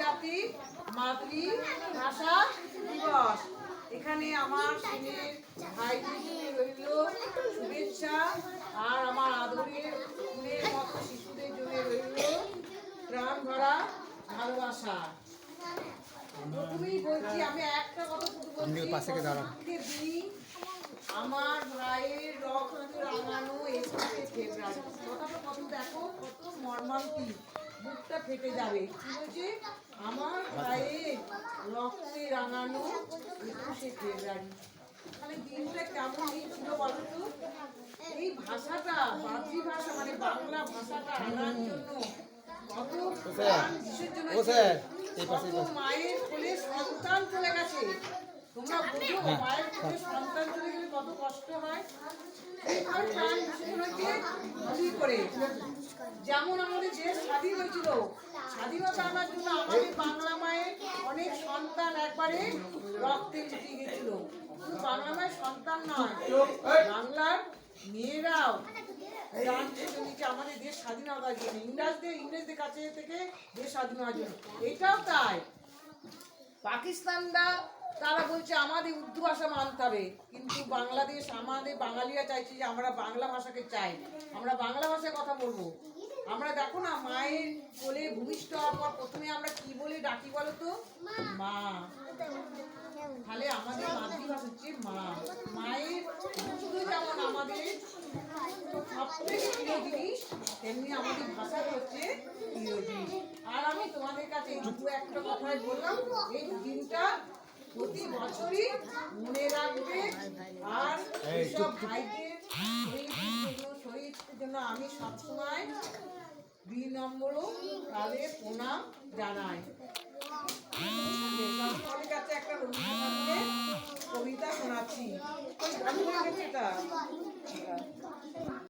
জাতি মাতৃ ভাষা দিবস। এখানে আমার ছেলের ভাই রইল শুভেচ্ছা। আর আমার আদরের ফুলের মতো শিশুদের জন্য রইল প্রাণ ভরা ভালোবাসা। প্রথমেই বলছি আমি একটা কথা শুধু বলছি দিন আমার ভাইয়ের রক্ত রাঙানো একুশে ফেব্রুয়ারি কথাটা কত দেখো কত মর্মান্তিক। বুকটা ফেটে যাবে। কি বলছে? আমার গায়ে রক্তে রাঙানো একুশে ফেব্রুয়ারি। তাহলে দিনটা কেমন এই ছিল বলো তো? এই ভাষাটা মাতৃভাষা মানে বাংলা ভাষাটা আনার জন্য কত মায়ের কোলে সন্তান চলে যেমন আমাদের দেশ স্বাধীন হয়েছিল স্বাধীনতা আনার জন্য আমাদের বাংলা মায়ের অনেক সন্তান একবারে রক্তে উঠে গেছিল শুধু বাংলা মায়ের সন্তান নয় বাংলার মেয়েরাও প্রাণ ছেড়ে আমাদের দেশ স্বাধীনতার জন্য ইংরাজদের ইংরেজদের কাছে থেকে দেশ স্বাধীন হওয়ার জন্য এটাও তাই পাকিস্তানরা তারা বলছে, আমাদের উর্দু ভাষা মানতে হবে। কিন্তু বাংলাদেশ, আমাদের বাঙালিরা চাইছে যে আমরা বাংলা ভাষাকে চাই। আমরা বাংলা ভাষায় কথা বলব। আমরা দেখো না, মায়ের কোলে ভূমিষ্ঠ হওয়ার পর প্রথমে আমরা কি বলে ডাকি বলো তো? মা। তাহলে আমাদের মাতৃভাষা হচ্ছে মা। মায়ের দুধ যেমন আমাদের সব প্রিয় জিনিস, তেমনি আমাদের ভাষা হচ্ছে প্রিয় জিনিস। আর আমি তোমাদের কাছে দু একটা কথাই বললাম। এই দিনটা প্রতি বছরই মনে রাখবে আর সব ভাইদের শহীদের জন্য শহীদদের জন্য আমি সবসময় দুই নম্বরও তাদের প্রণাম জানাই। কাছে একটা রবীন্দ্রনাথ কবিতা শোনাচ্ছি।